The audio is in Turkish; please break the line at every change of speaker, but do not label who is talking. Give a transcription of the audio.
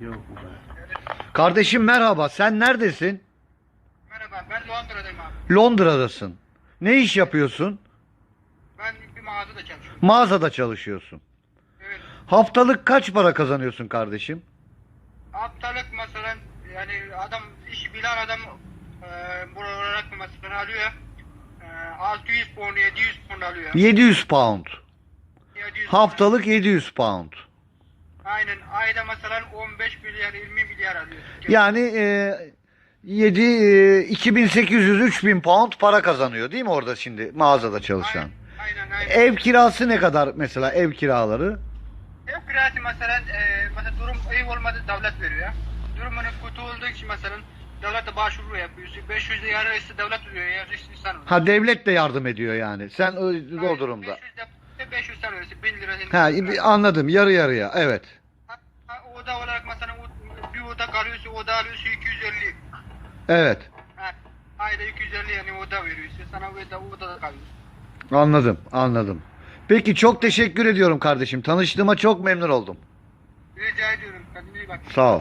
Yok bu kadar.
Kardeşim merhaba. Sen neredesin?
Merhaba ben Londra'dayım abi.
Londra'dasın. Ne iş yapıyorsun?
Ben bir mağazada çalışıyorum.
Mağazada çalışıyorsun.
Evet.
Haftalık kaç para kazanıyorsun kardeşim?
Haftalık mesela yani adam işi bilen adam e, bu olarak mesela alıyor. E, 600 pound 700 pound alıyor.
700 pound.
700
Haftalık 700 pound.
Aynen ayda mesela 15 milyar 20 milyar alıyor.
Yani e, 7 e, 2800 3000 pound para kazanıyor değil mi orada şimdi mağazada çalışan?
Aynen aynen. aynen.
Ev kirası ne kadar mesela ev kiraları?
Ev kirası mesela, e, mesela durum iyi olmadı devlet veriyor. Durumunun kötü olduğu için mesela devlete başvuru yapıyorsun. 500 lira ise devlet veriyor. Ya insan.
Ha devlet de yardım ediyor yani. Sen o, o durumda.
500 de 500 sen verirsin 1000 lira.
Ha anladım yarı yarıya evet.
Ha, ha, oda olarak mesela o- bir oda kalıyorsa oda alıyorsa 250.
Evet
Ha, ayda 250 yani oda veriyorsun. Sana oda, odada kalıyorsun.
anladım anladım. Peki çok teşekkür ediyorum kardeşim. Tanıştığıma çok memnun oldum.
Rica ediyorum. Kendine iyi bak.
Sağ ol.